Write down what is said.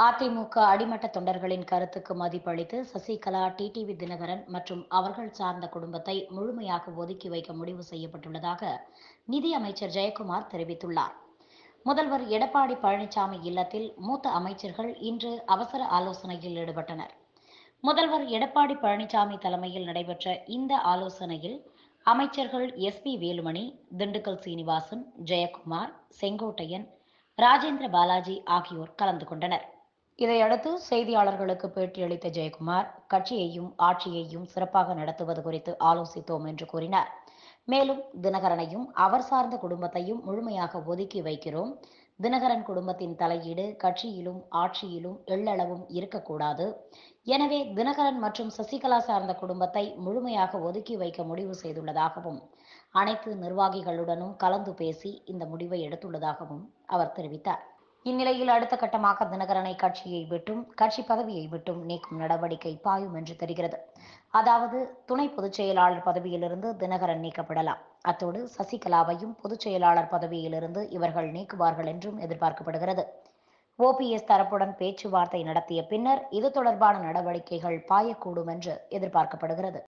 அதிமுக அடிமட்ட தொண்டர்களின் கருத்துக்கு மதிப்பளித்து சசிகலா டிடிவி தினகரன் மற்றும் அவர்கள் சார்ந்த குடும்பத்தை முழுமையாக ஒதுக்கி வைக்க முடிவு செய்யப்பட்டுள்ளதாக நிதியமைச்சர் ஜெயக்குமார் தெரிவித்துள்ளார். முதல்வர் எடப்பாடி பழனிசாமி இல்லத்தில் மூத்த அமைச்சர்கள் இன்று அவசர ஆலோசனையில் ஈடுபட்டனர். முதல்வர் எடப்பாடி பழனிசாமி தலைமையில் நடைபெற்ற இந்த ஆலோசனையில் அமைச்சர்கள் எஸ் பி வேலுமணி திண்டுக்கல் சீனிவாசன் ஜெயக்குமார் செங்கோட்டையன் ராஜேந்திர பாலாஜி ஆகியோர் கலந்து கொண்டனர். இதையடுத்து செய்தியாளர்களுக்கு பேட்டியளித்த ஜெயக்குமார் கட்சியையும் ஆட்சியையும் சிறப்பாக நடத்துவது குறித்து ஆலோசித்தோம் என்று கூறினார். மேலும் தினகரனையும் அவர் சார்ந்த குடும்பத்தையும் முழுமையாக ஒதுக்கி வைக்கிறோம். தினகரன் குடும்பத்தின் தலையீடு கட்சியிலும் ஆட்சியிலும் எள்ளளவும் இருக்கக்கூடாது. எனவே தினகரன் மற்றும் சசிகலா சார்ந்த குடும்பத்தை முழுமையாக ஒதுக்கி வைக்க முடிவு செய்துள்ளதாகவும் அனைத்து நிர்வாகிகளுடனும் கலந்து பேசி இந்த முடிவை எடுத்துள்ளதாகவும் அவர் தெரிவித்தார். இந்நிலையில் அடுத்த கட்டமாக தினகரனை கட்சியை விட்டும் கட்சி பதவியை விட்டும் நீக்கும் நடவடிக்கை பாயும் என்று தெரிகிறது. அதாவது துணை பொதுச் செயலாளர் பதவியிலிருந்து தினகரன் நீக்கப்படலாம். அத்தோடு சசிகலாவையும் பொதுச் செயலாளர் பதவியிலிருந்து இவர்கள் நீக்குவார்கள் என்றும் எதிர்பார்க்கப்படுகிறது. ஓபிஎஸ் தரப்புடன் பேச்சுவார்த்தை நடத்திய பின்னர் இது தொடர்பான நடவடிக்கைகள் பாயக்கூடும் என்று எதிர்பார்க்கப்படுகிறது.